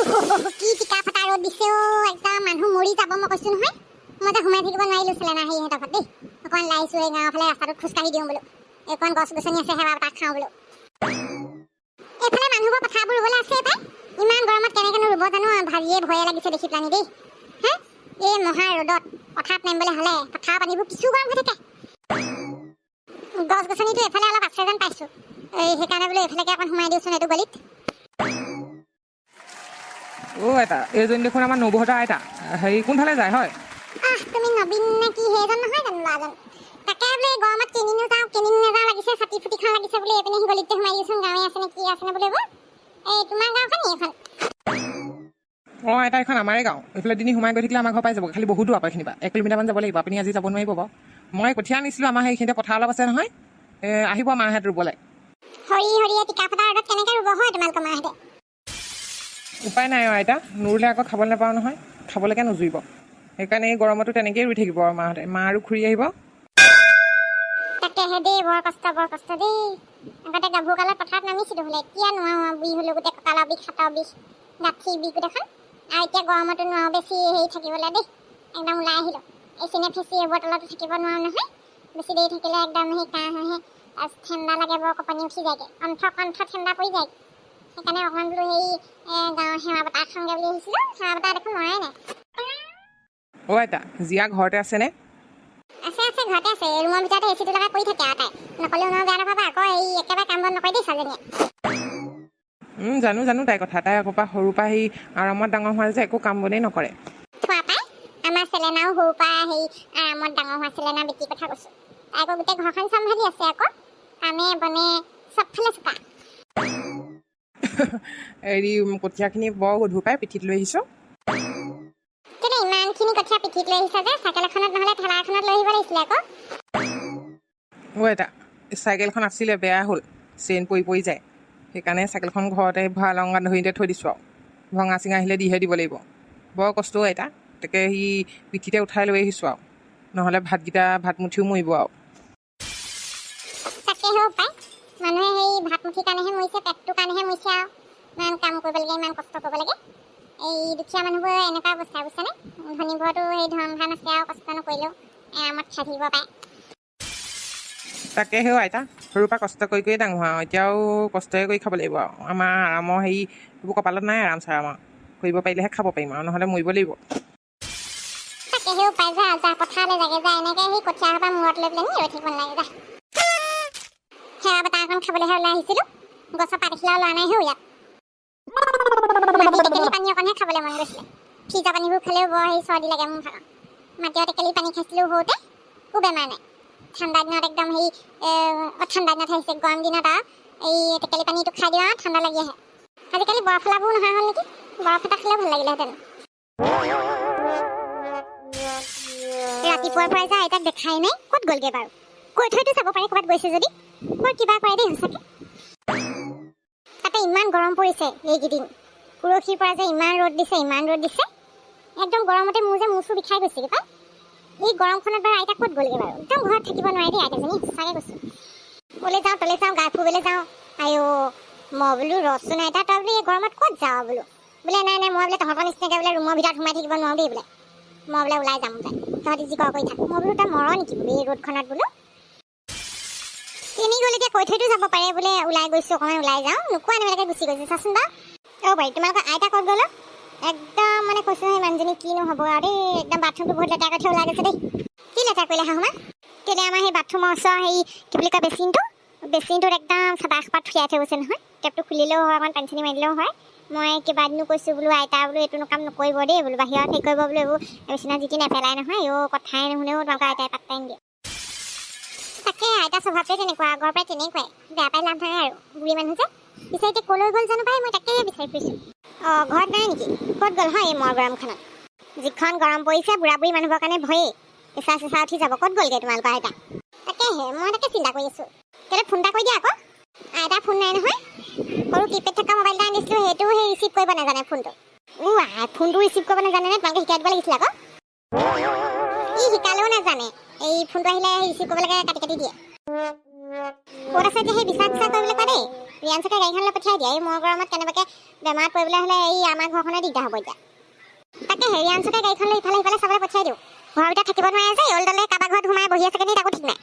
কি টিকা ফটা ৰ'দ দিছে একদম মানুহ মৰি যাব মই কৈছো নহয়। মই যে সোমাই থাকিব নোৱাৰিলো চেলেনা হেৰিহঁতৰ ঘৰত দেই। অকণ লাইছো এই গাঁৱৰ ফালে ৰাস্তাটোত খোজকাঢ়ি দিওঁ বোলো। এইকণ গছ গছনি আছে সেৱা তাত খাওঁ বোলো। এইফালে মানুহবোৰ পথাৰবোৰ ৰুবলৈ আছে পাই। ইমান গৰমত কেনেকেনো ৰুব জানো ভাবিয়ে ভয়ে লাগিছে দেখি পেলানি দেই। হা? এই মহা ৰ'দত পথাৰত নামিবলৈ হ'লে পথাৰৰ পানীবোৰ কিছু গৰম হৈ থাকে। গছ গছনিটো এইফালে অলপ আছে যেন পাইছো। এই সেইকাৰণে বোলো এইফালেকে অকণ সোমাই দিওঁচোন এইটো গলিত। অ' আইতা এইজনী দেখোন আমাৰ নবৌহঁতৰ আইতা। হেৰি কোনফালে যায় হয়? আহ তুমি নবীন নে কি সেইজন নহয় জানো ল'ৰাজন? তাকে বোলে এই গৰমত কেনিনো যাওঁ কেনিনো নাযাওঁ লাগিছে ছাতি ফুটিখন লাগিছে বোলে এইপিনে সি গলিতে সোমাই দিওঁচোন গাঁৱে আছে নে কি আছে নে বোলে এইবোৰ। এই তোমাৰ গাঁওখন নি এইখন? অঁ আইতা এখন আমাৰে গাঁও। এইফালে দিনে সোমাই গৈ থাকিলে আমাৰ ঘৰ পাই যাব। খালি বহুত দূৰ আকৌ এইখিনিৰ পৰা। এক কিলোমিটাৰমান যাব লাগিব। আপুনি আজি যাব নোৱাৰিব বাৰু। মই কঠীয়া আনিছিলোঁ আমাৰ সেইখিনিতে পথাৰ অলপ আছে নহয়। আহিব মাহঁত ৰুবলৈ। হৰি হৰিয়ে টিকা ফটা ৰ'দত কেনেকে ৰুব হয় তোমালোকৰ মাহঁতে? উপায় নাই আৰু আইতা। নুৰুলে আকৌ খাবলৈ নাপাওঁ নহয়। খাবলৈকে নুজুৰিব। সেইকাৰণে এই গৰমতো তেনেকেই ৰুই থাকিব আৰু মাহঁতে। মা আৰু খুৰী আহিব। ঠাণ্ডা লাগে বৰ উঠি কণ্ঠ ঠাণ্ডা পৰি যায় সেইকাৰণে অকণমান বোলো সেই এ, গাঁৱৰ সেৱা বতাহ খাওঁগৈ বুলি আহিছিলোঁ সেৱা বতাহ দেখোন মৰাই নাই। অ' আইতা জীয়া ঘৰতে আছেনে? আছে আছে ঘৰতে আছে ৰুমৰ ভিতৰতে এ চিটো লগাই পৰি থাকে আৰু তাই। নকলেও নহয় বেয়া নাপাবা আকৌ এই একেবাৰে কাম বন নকৰি দেই ছোৱালীজনীয়ে জানো জানো তাইৰ কথা তাই আকৌ পৰা সৰুৰ পৰা সেই আৰামত ডাঙৰ হোৱা যে একো কাম বনেই নকৰে। থোৱা পাই আমাৰ চেলেনাও সৰুৰ পৰা সেই আৰামত ডাঙৰ হোৱা চেলেনা বেটিৰ কথা কৈছোঁ। তাই আকৌ গোটেই ঘৰখন চম্ভালি আছে আকৌ কামে বনে চবফালে চোকা। হেৰি কঠীয়াখিনি বৰ গধুৰ পাই পিঠিত লৈ আহিছোঁ। কেলে ইমানখিনি কঠীয়া পিঠিত লৈ আহিছা যে? চাইকেল এখনত নহ'লে ঠেলা এখনত লৈ আহিব লাগিছিলে আকৌ। অ' আইতা চাইকেলখন আছিলে বেয়া হ'ল। চেইন পৰি পৰি যায়। সেইকাৰণে চাইকেলখন ঘৰতে ভঁৰাল অংগাত ধৰিতে থৈ দিছোঁ আৰু। ভঙা চিঙা আহিলে দিহে দিব লাগিব। বৰ কষ্ট আইতা তাকে সি পিঠিতে উঠাই লৈ আহিছোঁ আৰু। নহ'লে ভাতকেইটা ভাতমুঠিও মৰিব আৰু। মানুহে সেই ভাতমুঠিৰ কাৰণেহে মৰিছে পেটটোৰ কাৰণেহে মৰিছে আৰু। ইমান কাম কৰিব লাগে ইমান কষ্ট কৰিব লাগে এই দুখীয়া মানুহবোৰৰ এনেকুৱা অৱস্থা বুজিছেনে? ধনীবোৰতো সেই ধন ধান আছে আৰু কষ্ট নকৰিলেও আৰামত খাই থাকিব পাৰে। তাকেহে অ' আইতা। সৰুৰ পৰা কষ্ট কৰি কৰিয়ে ডাঙৰ হোৱা এতিয়াও কষ্টই কৰি খাব লাগিব আৰু। আমাৰ আৰামৰ হেৰি এইবোৰ কপালত নাই আৰাম চাৰাম আৰু। কৰিব পাৰিলেহে খাব পাৰিম আৰু নহ'লে মৰিব লাগিব। তাকেহে উপায় যা যা পথাৰলৈ যাগে যা এনেকে সেই কঠীয়া সোপা মূৰত লৈ পেলাই নি ৰৈ থাকিব নালাগে যা। সেৱা বতাহ অকণ খাবলৈহে ওলাই আহিছিলোঁ। গছৰ পাত এখিলাও লোৱা নাই হে ইয়াত। টেকেলি পানী অকণহে খাবলৈ মন গৈছিলে। ফ্ৰিজৰ পানীবোৰ খালেও বৰ সেই চৰ্দি লাগে মোৰ ভাগৰ। মাটিৰ টেকেলি পানী খাইছিলোঁ সৰুতে একো বেমাৰ নাই। ঠাণ্ডা দিনত একদম অ, ঠাণ্ডা দিনত আহিছে গৰম দিনত আৰু এই টেকেলি পানীটো খাই দিওঁ আৰু ঠাণ্ডা লাগি আহে। আজিকালি বৰফ ফলাবোৰ নহা হ'ল নেকি? বৰফ এটা খালেও ভাল লাগিলেহেঁতেন ৰাতিপুৱাৰ পৰাই যে আইতাক দেখাই নাই ক'ত গ'লগে বাৰু? কৈ থৈতো চাব পাৰে ক'ৰবাত গৈছে যদি। বৰ কিবা কৰে দেই সঁচাকে। তাতে ইমান গৰম পৰিছে এইকেইদিন। পৰহিৰ পৰা যে ইমান ৰ'দ দিছে ইমান ৰ'দ দিছে। একদম গৰমতে মোৰ যে মূৰ চুৰ বিষাই গৈছেগে পাই। এই গৰমখনত বাৰু আইতা ক'ত গ'লগে বাৰু? একদম ঘৰত থাকিব নোৱাৰে দেই আইতাজনী সঁচাকে কৈছোঁ। ক'লে যাওঁ তলে যাওঁ গা ফুৰিবলৈ যাওঁ। আইঅ মই বোলো ৰচোন আইতা তই বোলো এই গৰমত ক'ত যাওঁ বোলো? বোলে নাই নাই মই বোলে তহঁতৰ নিচিনাকৈ বোলে ৰুমৰ ভিতৰত সোমাই থাকিব নোৱাৰোঁ দেই বোলে। মই বোলে ওলাই যাম বোলে। তহঁতি যি কৰ থাক। মই বোলো তই মৰ নেকি বোলো এই ৰ'দখনত বোলো। তিনি গ'ল কৈ থৈতো যাব পাৰে বোলে ওলাই গৈছোঁ অকণমান ওলাই যাওঁ। নোকোৱা নেমেলাকৈ গুচি গৈছে। চাচোন বাৰু। অ' বাৰী। তোমালোকৰ আইতা ক'ত গ'ল? একদম মানে কৈছোঁ নহয় মানুহজনী কিনো হ'ব আৰু দেই। একদম বাথৰুমটো বহুত লেতেৰা থৈ ওলাই গৈছে দেই। কি লেতেৰা কৰিলে শাহুমা কেলৈ আমাৰ সেই বাথৰুমৰ ওচৰৰ সেই কি বুলি কয় বেচিনটো? বেচিনটোত একদম চাদা এসোপা থিয়াই থৈ গৈছে নহয়। টেপটো খুলিলেও হয় অকণমান পানী চানী মাৰি দিলেও হয়। মই কেইবাদিনো কৈছোঁ বোলো আইতা বোলো এইটো কাম নকৰিব দেই বোলো বাহিৰত হেৰি কৰিব বোলো এইবোৰ। বিচনা জিতি নেপেলাই নহয় অ' কথাই নুশুনেও তোমালোকৰ আইতাই পাত্তাই নিদিয়ে তাকে আইতা স্বভাৱটোৱে তেনেকুৱা আগৰ পৰাই তেনেকুৱাই। বেয়া পাই লাভ নাই আৰু বুঢ়ী মানুহ যে। এতিয়া ক'লৈ গ'ল জানো পাই? মই তাকেই বিচাৰি ফুৰিছোঁ। অঁ ঘৰত নাই নেকি? ক'ত গ'ল হয় এই মৰ গৰমখনত? যিখন গৰম পৰিছে বুঢ়া বুঢ়ী মানুহৰ কাৰণে ভয়েই। পেচা চেঁচা উঠি যাব ক'ত গ'লগৈ তোমালোকৰ আইতা? তাকেহে মই তাকে চিন্তা কৰি আছোঁ। কেলৈ ফোন এটা কৰি দিয়া আকৌ? আইতা ফোন নাই নহয়। সৰু কিপেড থকা মোবাইল এটা আনিছিলোঁ সেইটো সেই ৰিচিভ কৰিব নাজানে ফোনটো। ও আই ফোনটো ৰিচিভ কৰিব নাজানে নে তোমালোকে শিকাই দিব লাগিছিলে আকৌ। ই শিকালেও নাজানে। এই ফোনটো আহিলে ৰিচিভ কৰিব লাগে কাটি কাটি দিয়ে। ক'ত আছে এতিয়া সেই বিশ্বাস বিশ্বাস কৰিবলৈ দেই। প্ৰিয়াংশকে গাড়ীখন পঠিয়াই দিয়া। এই মৰ গৰমত কেনেবাকে বেমাৰত পৰিবলৈ হ'লে এই আমাৰ ঘৰখনে দিগদাৰ হ'ব এতিয়া। তাকে হেৰি আঞ্চকে ইফালে সিফালে চাবলৈ পঠিয়াই দিওঁ। ঘৰৰ ভিতৰত থাকিব নোৱাৰে যে অল দলে ঘৰত সোমাই বহি আছে কেনে তাকো ঠিক নাই।